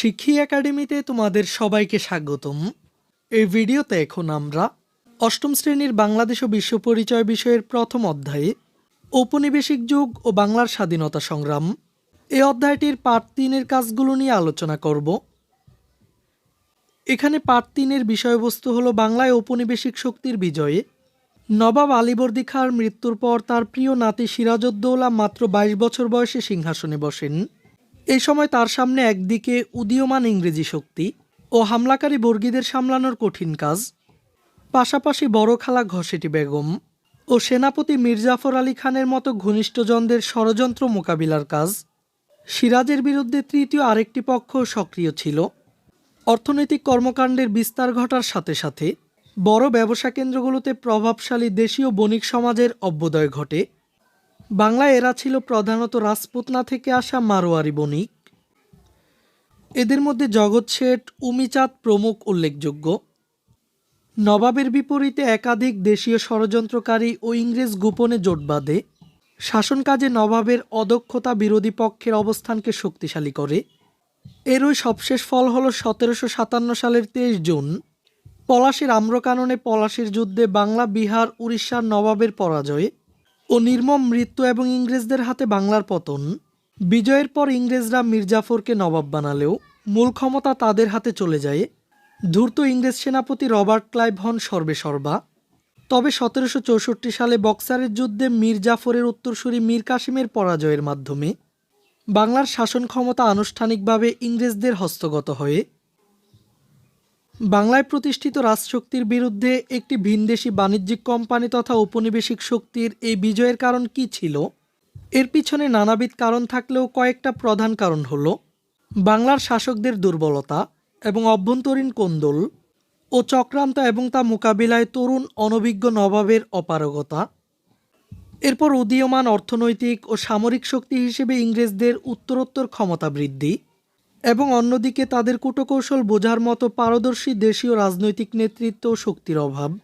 শিক্ষী একাডেমিতে তোমাদের সবাইকে স্বাগতম। এই ভিডিওতে এখন আমরা অষ্টম শ্রেণির বাংলাদেশ ও বিশ্ব পরিচয় বিষয়ের প্রথম অধ্যায়ে ঔপনিবেশিক যুগ ও বাংলার স্বাধীনতা সংগ্রাম। এই অধ্যায়টির পার্ট তিনের কাজগুলো নিয়ে আলোচনা করব। এখানে পার্ট তিনের বিষয়বস্তু হলো বাংলায় ঔপনিবেশিক শক্তির বিজয়ে। নবাব আলীবর্দী খাঁর মৃত্যুর পর তার প্রিয় নাতি সিরাজউদ্দৌলা মাত্র বাইশ বছর বয়সে সিংহাসনে বসেন। এই সময় তার সামনে একদিকে উদীয়মান ইংরেজি শক্তি ও হামলাকারী বর্গীদের সামলানোর কঠিন কাজ, পাশাপাশি বড় খালা ঘসেটি বেগম ও সেনাপতি মির্জাফর আলী খানের মতো ঘনিষ্ঠজনদের ষড়যন্ত্র মোকাবিলার কাজ, সিরাজের বিরুদ্ধে তৃতীয় আরেকটি পক্ষ সক্রিয় ছিল। অর্থনৈতিক কর্মকাণ্ডের বিস্তার ঘটার সাথে সাথে বড় ব্যবসা কেন্দ্রগুলোতে প্রভাবশালী দেশীয় বণিক সমাজের অভ্যুদয় ঘটে। বাংলায় এরা ছিল প্রধানত রাজপুতনা থেকে আসা মারোয়ারি বণিক। এদের মধ্যে জগৎ শেঠ, উমিচাঁদ প্রমুখ উল্লেখযোগ্য। নবাবের বিপরীতে একাধিক দেশীয় ষড়যন্ত্রকারী ও ইংরেজ গোপনে জোট বাঁধে। শাসন কাজে নবাবের অদক্ষতা বিরোধী পক্ষের অবস্থানকে শক্তিশালী করে। এরই সবশেষ ফল হল সতেরোশো সাতান্ন সালের তেইশ জুন। পলাশির আম্রকাননে পলাশির যুদ্ধে বাংলা, বিহার, উড়িষ্যার নবাবের পরাজয় ও নির্মম মৃত্যু এবং ইংরেজদের হাতে বাংলার পতন। বিজয়ের পর ইংরেজরা মির্জাফরকে নবাব বানালেও মূল ক্ষমতা তাদের হাতে চলে যায়। ধূর্ত ইংরেজ সেনাপতি রবার্ট ক্লাইভ হন সর্বেসর্বা তবে সতেরোশো চৌষট্টি সালে বক্সারের যুদ্ধে মীর জাফরের উত্তরসূরি মীর কাসিমের পরাজয়ের মাধ্যমে বাংলার শাসন ক্ষমতা আনুষ্ঠানিকভাবে ইংরেজদের হস্তগত হয়ে বাংলায় প্রতিষ্ঠিত রাজশক্তির বিরুদ্ধে একটি ভিনদেশি বাণিজ্যিক কোম্পানি তথা ঔপনিবেশিক শক্তির এই বিজয়ের কারণ কি ছিল? এর পিছনে নানাবিধ কারণ থাকলেও কয়েকটা প্রধান কারণ হল বাংলার শাসকদের দুর্বলতা এবং অভ্যন্তরীণ কোন্দল ও চক্রান্ত এবং তা মোকাবিলায় তরুণ অনভিজ্ঞ নবাবের অপারগতা। এরপর উদীয়মান অর্থনৈতিক ও সামরিক শক্তি হিসেবে ইংরেজদের উত্তরোত্তর ক্ষমতা বৃদ্ধি এবং অন্যদিকে তাদের কূটকৌশল বোঝার মতো পারদর্শী দেশীয় রাজনৈতিক নেতৃত্ব ও শক্তির অভাব।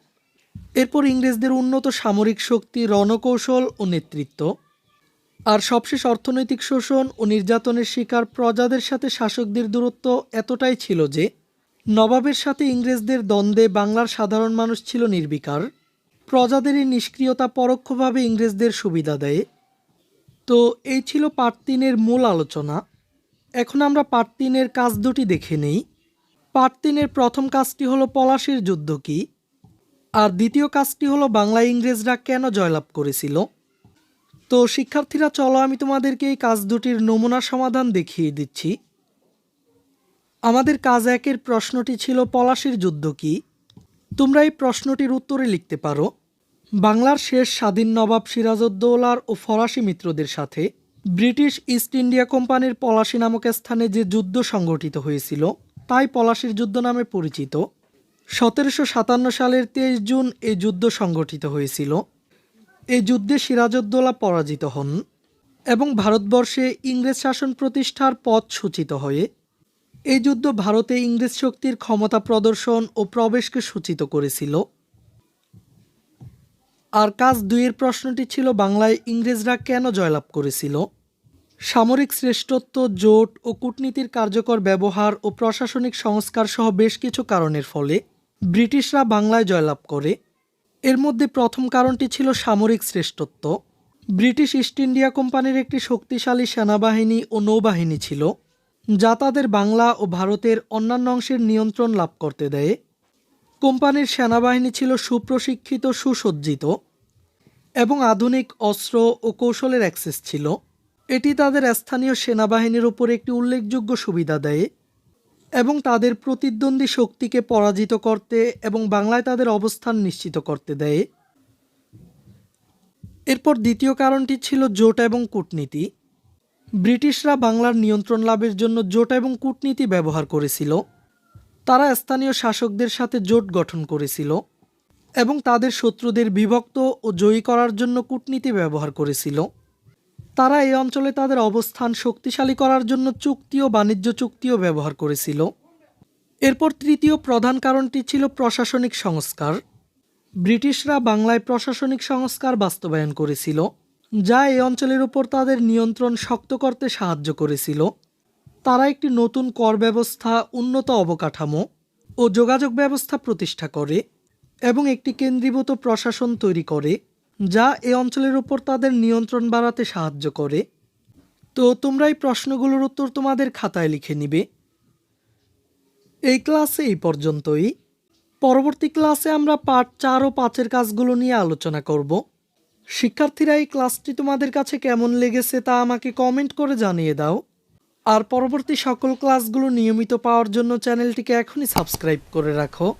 এরপর ইংরেজদের উন্নত সামরিক শক্তি, রণকৌশল ও নেতৃত্ব। আর সবশেষ অর্থনৈতিক শোষণ ও নির্যাতনের শিকার প্রজাদের সাথে শাসকদের দূরত্ব এতটাই ছিল যে, নবাবের সাথে ইংরেজদের দ্বন্দ্বে বাংলার সাধারণ মানুষ ছিল নির্বিকার। প্রজাদের এই নিষ্ক্রিয়তা পরোক্ষভাবে ইংরেজদের সুবিধা দেয়। তো এই ছিল পার্ট তিনের মূল আলোচনা। এখন আমরা পার্ট তিনের কাজ দুটি দেখে নেই। পার্ট তিনের প্রথম কাজটি হলো পলাশির যুদ্ধ কি? আর দ্বিতীয় কাজটি হলো বাংলা ইংরেজরা কেন জয়লাভ করেছিল? তো শিক্ষার্থীরা, চলো আমি তোমাদেরকে এই কাজ দুটির নমুনা সমাধান দেখিয়ে দিচ্ছি। আমাদের কাজ একের প্রশ্নটি ছিল, পলাশির যুদ্ধ কি? তোমরা এই প্রশ্নটির উত্তরে লিখতে পারো। বাংলার শেষ স্বাধীন নবাব সিরাজউদ্দৌলার ও ফরাসি মিত্রদের সাথে ব্রিটিশ ইস্ট ইন্ডিয়া কোম্পানির পলাশি নামক স্থানে যে যুদ্ধ সংগঠিত হয়েছিল, তাই পলাশির যুদ্ধ নামে পরিচিত। সতেরোশো সাতান্ন সালের তেইশ জুন এই যুদ্ধ সংগঠিত হয়েছিল। এই যুদ্ধে সিরাজউদ্দৌলা পরাজিত হন এবং ভারতবর্ষে ইংরেজ শাসন প্রতিষ্ঠার পথ সূচিত হয়ে, এই যুদ্ধ ভারতে ইংরেজ শক্তির ক্ষমতা প্রদর্শন ও প্রবেশকে সূচিত করেছিল। আর কাজ দুইয়ের প্রশ্নটি ছিল, বাংলায় ইংরেজরা কেন জয়লাভ করেছিল? সামরিক শ্রেষ্ঠত্ব, জোট ও কূটনীতির কার্যকর ব্যবহার ও প্রশাসনিক সংস্কার সহ বেশ কিছু কারণের ফলে ব্রিটিশরা বাংলায় জয়লাভ করে। এর মধ্যে প্রথম কারণটি ছিল সামরিক শ্রেষ্ঠত্ব। ব্রিটিশ ইস্ট ইন্ডিয়া কোম্পানির একটি শক্তিশালী সেনাবাহিনী ও নৌবাহিনী ছিল, যা তাদের বাংলা ও ভারতের অন্যান্য অংশের নিয়ন্ত্রণ লাভ করতে দেয়। কোম্পানির সেনাবাহিনী ছিল সুপ্রশিক্ষিত, সুসজ্জিত। এবং আধুনিক অস্ত্র ও কৌশলের অ্যাক্সেস ছিল। এটি তাদের স্থানীয় সেনাবাহিনীর উপর একটি উল্লেখযোগ্য সুবিধা দেয় এবং তাদের প্রতিদ্বন্দ্বী শক্তিকে পরাজিত করতে এবং বাংলায় তাদের অবস্থান নিশ্চিত করতে দেয়। এরপর দ্বিতীয় কারণটি ছিল জোট এবং কূটনীতি। ব্রিটিশরা বাংলার নিয়ন্ত্রণ লাভের জন্য জোট এবং কূটনীতি ব্যবহার করেছিল। তারা স্থানীয় শাসকদের সাথে জোট গঠন করেছিল। এবং তাদের শত্রুদের বিভক্ত ও জয়ী করার জন্য কূটনীতি ব্যবহার করেছিল। তারা এই অঞ্চলে তাদের অবস্থান শক্তিশালী করার জন্য চুক্তি ও বাণিজ্য চুক্তিও ব্যবহার করেছিল। এরপর তৃতীয় প্রধান কারণটি ছিল প্রশাসনিক সংস্কার। ব্রিটিশরা বাংলায় প্রশাসনিক সংস্কার বাস্তবায়ন করেছিল, যা এই অঞ্চলের উপর তাদের নিয়ন্ত্রণ শক্ত করতে সাহায্য করেছিল। তারা একটি নতুন কর ব্যবস্থা, উন্নত অবকাঠামো ও যোগাযোগ ব্যবস্থা প্রতিষ্ঠা করে। এবং একটি কেন্দ্রীভূত প্রশাসন তৈরি করে, যা এ অঞ্চলের উপর তাদের নিয়ন্ত্রণ বাড়াতে সাহায্য করে। তো তোমরা এই প্রশ্নগুলোর উত্তর তোমাদের খাতায় লিখে নিবে। এই ক্লাসে এই পর্যন্তই। পরবর্তী ক্লাসে আমরা পার্ট চার ও পাঁচের কাজগুলো নিয়ে আলোচনা করব। শিক্ষার্থীরা এই ক্লাসটি তোমাদের কাছে কেমন লেগেছে তা আমাকে কমেন্ট করে জানিয়ে দাও। আর পরবর্তী সকল ক্লাসগুলো নিয়মিত পাওয়ার জন্য চ্যানেলটিকে এখনই সাবস্ক্রাইব করে রাখো।